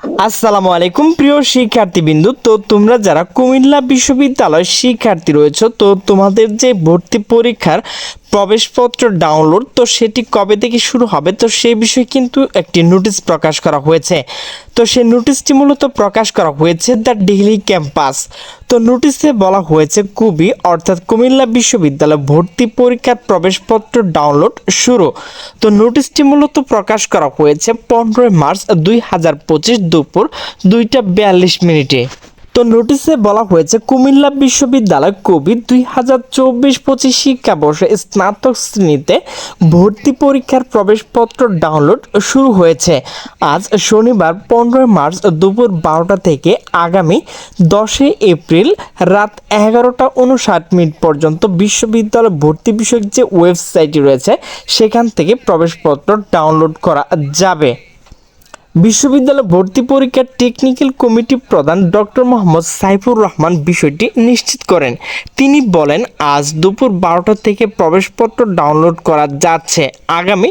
আসসালামু আলাইকুম, প্রিয় শিক্ষার্থীবৃন্দু। তো তোমরা যারা কুমিল্লা বিশ্ববিদ্যালয়ের শিক্ষার্থী রয়েছে, তো তোমাদের যে ভর্তি পরীক্ষার প্রবেশপত্র ডাউনলোড তো সেটি কবে থেকে শুরু হবে? তো সেই বিষয়ে কিন্তু একটি নোটিশ প্রকাশ করা হয়েছে। তো সেই নোটিশটি মূলত প্রকাশ করা হয়েছে দ্য ডিগ্রি ক্যাম্পাস। তো নোটিশে বলা হয়েছে কুবি, অর্থাৎ কুমিল্লা বিশ্ববিদ্যালয় ভর্তি পরীক্ষার প্রবেশপত্র ডাউনলোড শুরু। তো নোটিশটি মূলত প্রকাশ করা হয়েছে পনেরোই মার্চ দুই হাজার পঁচিশ দুপুর দুইটা বিয়াল্লিশ মিনিটে। তো নোটিশে বলা হয়েছে, কুমিল্লা বিশ্ববিদ্যালয় কোভিড দুই হাজার চব্বিশ পঁচিশ শিক্ষাবর্ষে স্নাতক শ্রেণীতে ভর্তি পরীক্ষার প্রবেশপত্র ডাউনলোড শুরু হয়েছে। আজ শনিবার পনেরোই মার্চ দুপুর বারোটা থেকে আগামী দশই এপ্রিল রাত এগারোটা উনষাট মিনিট পর্যন্ত বিশ্ববিদ্যালয় ভর্তি বিষয়ক যে ওয়েবসাইটটি রয়েছে, সেখান থেকে প্রবেশপত্র ডাউনলোড করা যাবে। বিশ্ববিদ্যালয় ভর্তি পরীক্ষার টেকনিক্যাল কমিটি প্রধান ডক্টর মোহাম্মদ সাইফুর রহমান বিষয়টি নিশ্চিত করেন। তিনি বলেন, আজ দুপুর বারোটা থেকে প্রবেশপত্র ডাউনলোড করা যাচ্ছে। আগামী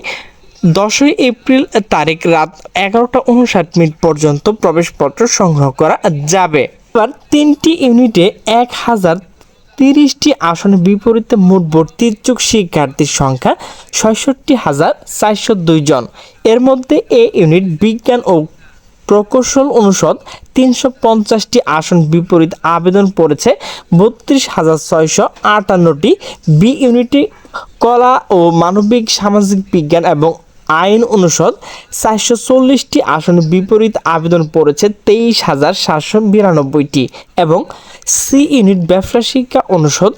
দশই এপ্রিল তারিখ রাত এগারোটা উনষাট মিনিট পর্যন্ত প্রবেশপত্র সংগ্রহ করা যাবে। এবার তিনটি ইউনিটে এক হাজার তিরিশটি আসনের বিপরীতে মোট ভর্তি ইচ্ছুক শিক্ষার্থীর সংখ্যা ছয়ষট্টি হাজার চারশো জন। এর মধ্যে এ ইউনিট বিজ্ঞান ও প্রকৌশল অনুষদ তিনশো পঞ্চাশটি আসন বিপরীত আবেদন পড়েছে, বত্রিশ হাজার ছয়শো আটান্নটি। বি ইউনিটে কলা ও মানবিক সামাজিক বিজ্ঞান এবং আইন অনুষদ চারশো চল্লিশটি আসনের বিপরীত আবেদন পড়েছে তেইশ হাজার সাতশো বিরানব্বইটি এবং সি ইউনিট ব্যবসা শিক্ষা অনুষদ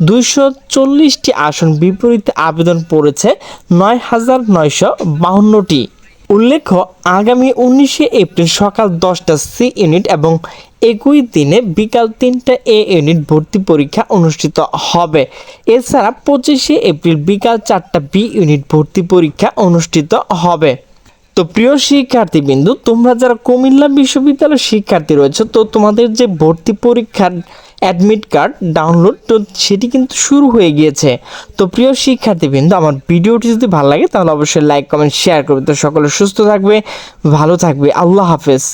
দুইশো চল্লিশটি আসন বিপরীতে আবেদন পড়েছে নয় হাজার নয়শো বাহান্নটি। উল্লেখ্য, আগামী উনিশে এপ্রিল সকাল দশটা সি ইউনিট এবং একই দিনে বিকাল তিনটা এ ইউনিট ভর্তি পরীক্ষা অনুষ্ঠিত হবে। এছাড়া পঁচিশে এপ্রিল বিকাল চারটা বি ইউনিট ভর্তি পরীক্ষা অনুষ্ঠিত হবে। তো প্রিয় শিক্ষার্থীবৃন্দু, তোমরা যারা কুমিল্লা বিশ্ববিদ্যালয়ের শিক্ষার্থী রয়েছে, তো তোমাদের যে ভর্তি পরীক্ষার অ্যাডমিট কার্ড ডাউনলোড, তো সেটি কিন্তু শুরু হয়ে গিয়েছে। তো প্রিয় শিক্ষার্থীবৃন্দ, আমার ভিডিওটি যদি ভালো লাগে, তাহলে অবশ্যই লাইক কমেন্ট শেয়ার করবে। তো সকলে সুস্থ থাকবে, ভালো থাকবে। আল্লাহ হাফেজ।